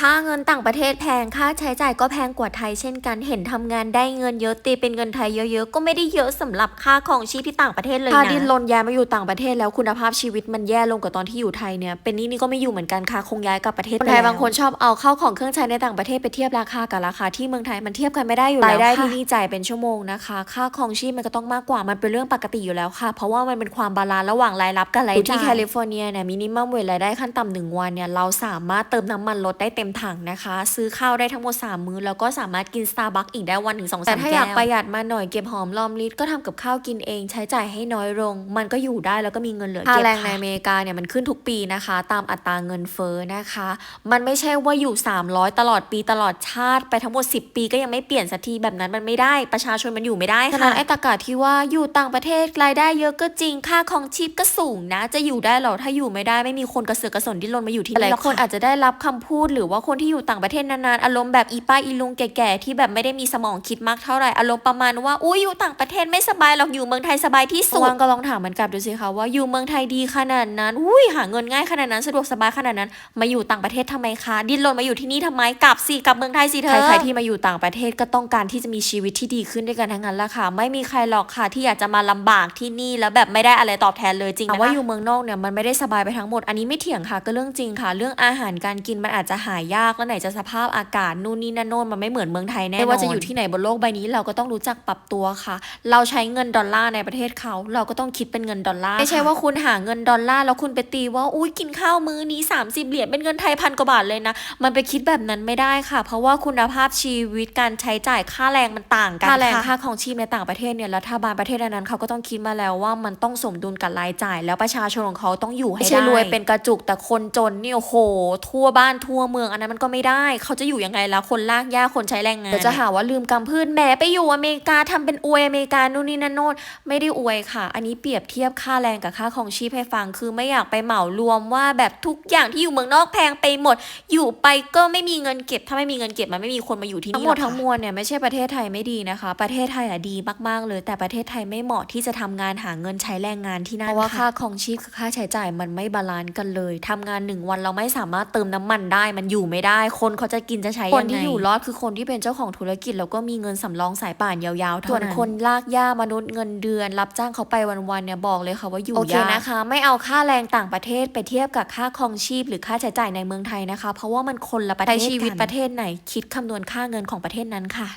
ค่าเงินต่างประเทศแพง ค่าใช้จ่ายก็แพงกว่าไทยเช่นกัน เห็นทำงานได้เงินเยอะตีเป็นเงินไทยเยอะๆ ก็ไม่ได้เยอะสำหรับค่าของชีพที่ต่างประเทศเลยนะ ถ้าดิ้นรนย้ายมาอยู่ต่างประเทศแล้วคุณภาพชีวิตมันแย่ลงกว่าตอนที่อยู่ไทยเนี่ย เป็นนี่นี่ก็ไม่อยู่เหมือนกันค่ะ คงย้ายกลับประเทศคนไปไทยแล้วบางคนชอบเอาเข้าของเครื่องใช้ในต่างประเทศไปเทียบราคากับราคาที่เมืองไทยมันเทียบกันไม่ได้อยู่แล้วรายได้ค่ะที่นี่จ่ายเป็นชั่วโมงนะคะ ค่าครองชีพมันก็ต้องมากกว่า มันเป็นเรื่องปกติอยู่แล้วค่ะ เพราะว่ามันเป็นความบาลานซ์ระหว่างรายรับกับรายอยู่จ่ายที่แคลิฟอร์เนียเนี่ยมินิมัมเวทรายได้ขั้นต่ำหนึ่งวันเนี่ยเราสามารถเติมน้ำมันรถได้เต็มถังนะคะ ซื้อข้าวได้ทั้งหมด 3 มื้อ แล้วก็สามารถกินสตาร์บัคอีกได้วันถึงสองแต่สามถ้าแก้วอยากประหยัดมาหน่อยเก็บหอมรอมริดก็ทำกับข้าวกินเอง ใช้จ่ายให้น้อยลง มันก็อยู่ได้แล้วก็มีเงินเหลือค่าเก็บแรงในค่ะอเมริกาเนี่ยมันขึ้นทุกปีนะคะ ตามอัตราเงินเฟ้อนะคะ มันไม่ใช่ว่าอยู่ 300 ตลอดปีตลอดชาติไปทั้งหมด 10 ปีก็ยังไม่เปลี่ยนสักทีแบบนั้นมันไม่ได้ประชาชนมันอยู่ไม่ได้ฉะค่ะนั้นไอ้ตะกาที่ว่าอยู่ต่างประเทศรายได้เยอะก็จริงค่าครองชีพก็สูงนะ จะอยู่ได้เหรอถ้าอยู่ไม่ได้ไม่มีคนกระเสือกกระสนที่ลนมาอยู่ที่หลายหรอกคนอาจจะได้รับคำพูดหรือว่าคนที่อยู่ต่างประเทศนานๆ อารมณ์แบบอีป้าอีลุงแก่ๆที่แบบไม่ได้มีสมองคิดมากเท่าไหร่อารมณ์ประมาณว่าอุ้ยอยู่ต่างประเทศไม่สบายหรอกอยู่เมืองไทยสบายที่สุดวางก็ลองถามมันกลับดูสิคะว่าอยู่เมืองไทยดีขนาดนั้นอุ้ยหาเงินง่ายขนาดนั้นสะดวกสบายขนาดนั้น มาอยู่ต่างประเทศทำไมคะดิ้นรนมาอยู่ที่นี่ทำไมกลับสิกลับเมืองไทยสิเธอใครๆที่มาอยู่ต่างประเทศก็ต้องการที่จะมีชีวิตที่ดีขึ้นด้วยกันทั้งนั้นละค่ะ ไม่มีใครหรอกค่ะที่อยากจะมาลำบากที่นี่แล้วแบบไม่ได้อะไรตอบแทนเลยจริงแต่นะคะว่าอยู่เมืองนอกเนี่ยมันไม่ได้สบายไปทั้งหมดอันนี้ไม่เถียงค่ะก็เรื่องจริงค่ะ เรื่องอาหารการกินมันอาจจะหายากแล้วไหนจะสภาพอากาศนู่นนี่นั่นโน่นมันไม่เหมือนเมืองไทยแน่นอนไม่ว่าจะอยู่ที่ไหนบนโลกใบนี้เราก็ต้องรู้จักปรับตัวค่ะ เราใช้เงินดอลลาร์ในประเทศเขาเราก็ต้องคิดเป็นเงินดอลลาร์ไม่ใช่ว่าคุณหาเงินดอลลาร์แล้วคุณไปตีว่าอุ้ยกินข้าวมื้อนี้ 30 เหรียญเป็นเงินไทยพันกว่าบาทเลยนะมันไปคิดแบบนั้นไม่ได้ค่ะ เพราะว่าคุณภาพชีวิตการใช้จ่ายค่าแรงมันต่างกันค่าแรงค่ะค่าของชีพในต่างประเทศเนี่ยรัฐบาลประเทศนั้นๆเขาก็ต้องคิดมาแล้วว่ามันต้องสมดุลกับรายจ่าย แล้วประชาชนของเขาต้องอยู่ให้ไม่ได้ใช่รวยเป็เป็นนกระจุกแต่คนจนเนี่ยโอ้โหทั่วบ้านทั่วเมืองอันนั้นมันก็ไม่ได้ เขาจะอยู่ยังไงแล้วคนลากหญ้าคนใช้แรงงานเดี๋ยวจะหาว่าลืมกำพืชแหมไปอยู่อเมริกาทำเป็นอวยอเมริกานู่นนี่นั่นโน่นไม่ได้อวยค่ะ อันนี้เปรียบเทียบค่าแรงกับค่าของชีพให้ฟัง คือไม่อยากไปเหมารวมว่าแบบทุกอย่างที่อยู่เมืองนอกแพงไปหมด อยู่ไปก็ไม่มีเงินเก็บ ถ้าไม่มีเงินเก็บมันไม่มีคนมาอยู่ที่ทั้นี่งหมดรอกค่ะทั้งมวลเนี่ยไม่ใช่ประเทศไทยไม่ดีนะคะ ประเทศไทยอะดีมากๆ เลย แต่ประเทศไทยไม่เหมาะที่จะทำงานหาเงินใช้แรงงานที่นั่นเพราะว่าค่ะค่าของชีพกับค่าใช้จ่ายมันไม่บาลานซ์กันเลยทำงานหนึ่งวันเราไม่สามารถเติมน้ำมันได้มันอยู่ไม่ได้ คนเขาจะกินจะใช้คยังนไงที่อยู่รอดคือคนที่เป็นเจ้าของธุรกิจ แล้วก็มีเงินสำรองสายป่านยาวๆเท่าส่วนนั้นคนลากย่ามนุษย์เงินเดือน รับจ้างเขาไปวันๆเนี่ยบอกเลยค่ะว่าอยู่โอเคยากนะคะ ไม่เอาค่าแรงต่างประเทศไปเทียบกับค่าครองชีพ หรือค่าใช้จ่ายในเมืองไทยนะคะ เพราะว่ามันคนละประเทศใช้ชีวิตกันประเทศไหน คิดคำนวณค่าเงินของประเทศนั้นค่ะ